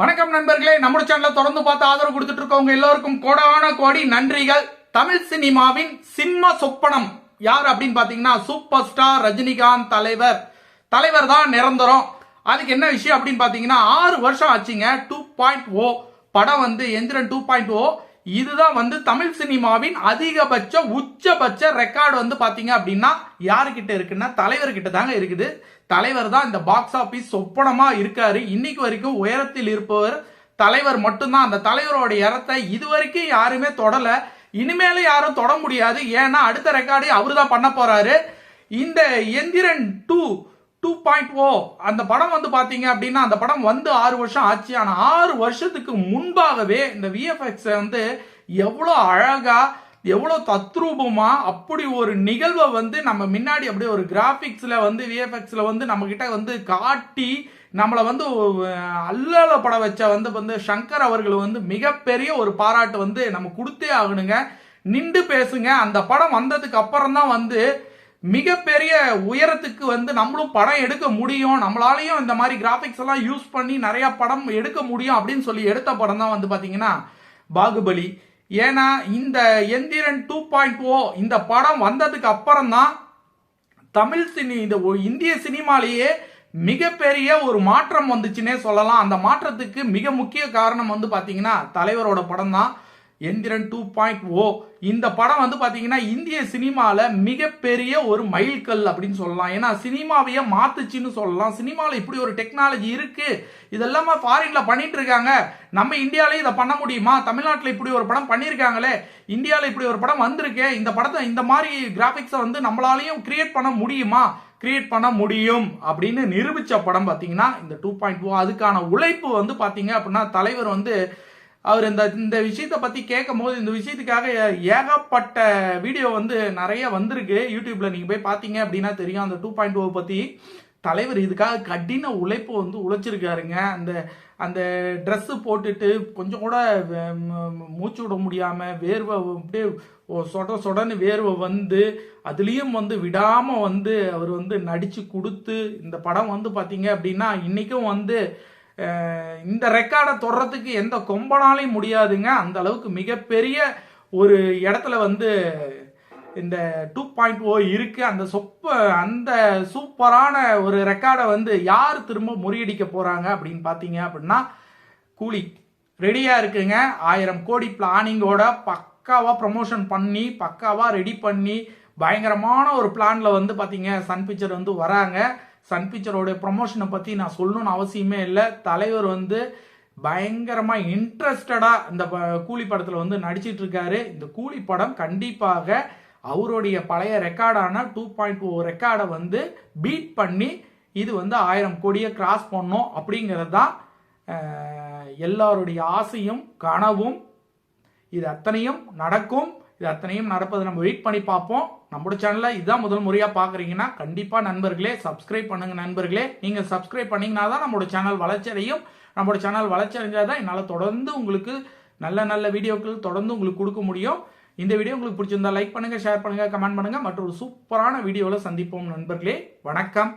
வணக்கம் நண்பர்களே நம்ம சேனலை தொடர்ந்து பார்த்து ஆதரவு கொடுத்துட்டு இருக்கவங்க எல்லோருக்கும் கோடான கோடி நன்றிகள். தமிழ் சினிமாவின் சிம்ம சொப்பனம் யார் அப்படின்னு பாத்தீங்கன்னா சூப்பர் ஸ்டார் ரஜினிகாந்த் தலைவர். தலைவர் தான் நிரந்தரம். அதுக்கு என்ன விஷயம் அப்படின்னு பாத்தீங்கன்னா ஆறு வருஷம் ஆச்சுங்க. டூ பாயிண்ட் ஓ படம் வந்து எந்திரன் டூ பாயிண்ட் ஓ இதுதான் வந்து தமிழ் சினிமாவின் அதிகபட்ச உச்சபட்ச ரெக்கார்டு வந்து பாத்தீங்க அப்படின்னா யாருக்கிட்ட இருக்குன்னா தலைவர்கிட்ட தாங்க இருக்குது. தலைவர் தான் இந்த பாக்ஸ் ஆபீஸ் சொப்பனமா இருக்காரு. இன்னைக்கு வரைக்கும் உயரத்தில் இருப்பவர் தலைவர் மட்டும்தான். அந்த தலைவரோட இடத்தை இது வரைக்கும் யாருமே தொடல. இனிமேலும் யாரும் தொட முடியாது. ஏன்னா அடுத்த ரெக்கார்டை அவரு தான் பண்ண போறாரு. இந்த Enthiran two two point O அந்த படம் வந்து பாத்தீங்க அப்படின்னா அந்த படம் வந்து ஆறு வருஷம் ஆச்சு. ஆனா ஆறு வருஷத்துக்கு முன்பாகவே இந்த விஎஃப்எக்ஸ் வந்து எவ்வளோ அழகா எவ்வளோ தத்ரூபமா அப்படி ஒரு நிகழ்வை வந்து நம்ம முன்னாடி அப்படியே ஒரு கிராஃபிக்ஸில் வந்து விஎஃப்எக்ஸ்ல வந்து நம்ம கிட்ட வந்து காட்டி நம்மளை வந்து அல்லல படம் வச்ச வந்து வந்து சங்கர் அவர்கள் வந்து மிகப்பெரிய ஒரு பாராட்டு வந்து நம்ம கொடுத்தே ஆகணுங்க. நின்று பேசுங்க. அந்த படம் வந்ததுக்கு அப்புறம் தான் வந்து மிகப்பெரிய உயரத்துக்கு வந்து நம்மளும் படம் எடுக்க முடியும். நம்மளாலையும் இந்த மாதிரி கிராஃபிக்ஸ் எல்லாம் யூஸ் பண்ணி நிறைய படம் எடுக்க முடியும் அப்படின்னு சொல்லி எடுத்த படம் தான் வந்து பாத்தீங்கன்னா பாகுபலி. ஏன்னா இந்த எந்திரன் டூ பாயிண்ட் ஓ இந்த படம் வந்ததுக்கு அப்புறம் தான் தமிழ் சினி இந்த இந்திய சினிமாலேயே மிகப்பெரிய ஒரு மாற்றம் வந்துச்சுன்னே சொல்லலாம். அந்த மாற்றத்துக்கு மிக முக்கிய காரணம் வந்து பாத்தீங்கன்னா தலைவரோட படம் தான். எந்திரன் டூ பாயிண்ட் ஓ இந்த படம் வந்து பாத்தீங்கன்னா இந்திய சினிமாவில் மிகப்பெரிய ஒரு மைல்கல் அப்படின்னு சொல்லலாம். ஏன்னா சினிமாவையே மாத்துச்சுன்னு சொல்லலாம். சினிமாவில் இப்படி ஒரு டெக்னாலஜி இருக்கு. இதெல்லாம ஃபாரின்ல பண்ணிட்டு இருக்காங்க. நம்ம இந்தியாலயும் இதை பண்ண முடியுமா? தமிழ்நாட்டில் இப்படி ஒரு படம் பண்ணியிருக்காங்களே இந்தியாவில் இப்படி ஒரு படம் வந்திருக்கே. இந்த படத்தை இந்த மாதிரி கிராஃபிக்ஸை வந்து நம்மளாலையும் கிரியேட் பண்ண முடியுமா? கிரியேட் பண்ண முடியும் அப்படின்னு நிரூபிச்ச படம் பார்த்தீங்கன்னா இந்த டூ பாயிண்ட் ஓ அதுக்கான உழைப்பு வந்து பார்த்தீங்க அப்படின்னா தலைவர் வந்து அவர் இந்த இந்த விஷயத்தை பற்றி கேட்கும் போது இந்த விஷயத்துக்காக ஏகப்பட்ட வீடியோ வந்து நிறைய வந்திருக்கு. யூடியூப்ல நீங்கள் போய் பார்த்தீங்க அப்படின்னா தெரியும். அந்த டூ பாயிண்ட் ஓ பற்றி தலைவர் இதுக்காக கடின உழைப்பு வந்து உழைச்சிருக்காருங்க. அந்த அந்த ட்ரெஸ்ஸு போட்டுட்டு கொஞ்சம் கூட மூச்சு விட முடியாமல் வேர்வை அப்படியே சொட சொடன்னு வேர்வை வந்து அதுலேயும் வந்து விடாமல் வந்து அவர் வந்து நடித்து கொடுத்து இந்த படம் வந்து பார்த்தீங்க அப்படின்னா இன்றைக்கும் வந்து இந்த ரெக்கார்டை தொடுறதுக்கு எந்த கொம்பனாலையும் முடியாதுங்க. அந்த அளவுக்கு மிகப்பெரிய ஒரு இடத்துல வந்து இந்த டூ பாயிண்ட் ஓ இருக்கு. அந்த சொப்ப அந்த சூப்பரான ஒரு ரெக்கார்டை வந்து யார் திரும்ப முறியடிக்க போறாங்க அப்படின்னு பார்த்தீங்க அப்படின்னா கூலி ரெடியா இருக்குங்க. ஆயிரம் கோடி பிளானிங்கோட பக்காவா ப்ரமோஷன் பண்ணி பக்காவா ரெடி பண்ணி பயங்கரமான ஒரு பிளான்ல வந்து பாத்தீங்க சன் பிக்சர் வந்து வராங்க. சன் பிக்சரோடைய ப்ரொமோஷனை பற்றி நான் சொல்லணும்னு அவசியமே இல்லை. தலைவர் வந்து பயங்கரமாக இன்ட்ரெஸ்டடாக இந்த ப- கூலி படத்தில் வந்து நடிச்சிட்டு இருக்காரு. இந்த கூலி படம் கண்டிப்பாக அவருடைய பழைய ரெக்கார்டான டூ பாயிண்ட் ஓ ரெக்கார்டை வந்து பீட் பண்ணி இது வந்து ஆயிரம் கோடியை கிராஸ் பண்ணும் அப்படிங்கிறது தான் எல்லாருடைய ஆசையும் கனவும் இது அத்தனையும் நடக்கும். இது அத்தனையும் நடப்பதை நம்ம வெயிட் பண்ணி பார்ப்போம். நம்மளோட சேனலை இதான் முதல் முறையாக பார்க்குறீங்கன்னா கண்டிப்பாக நண்பர்களே சப்ஸ்கிரைப் பண்ணுங்க நண்பர்களே. நீங்கள் சப்ஸ்கிரைப் பண்ணீங்கன்னா தான் நம்மளோட சேனல் வளர்ச்சி அடையும். நம்மளோட சேனல் வளர்ச்சி அடைஞ்சால் தான் என்னால் தொடர்ந்து உங்களுக்கு நல்ல நல்ல வீடியோக்கள் தொடர்ந்து உங்களுக்கு கொடுக்க முடியும். இந்த வீடியோ உங்களுக்கு பிடிச்சிருந்தா லைக் பண்ணுங்க ஷேர் பண்ணுங்க கமெண்ட் பண்ணுங்க. மற்றொரு சூப்பரான வீடியோவில் சந்திப்போம் நண்பர்களே. வணக்கம்.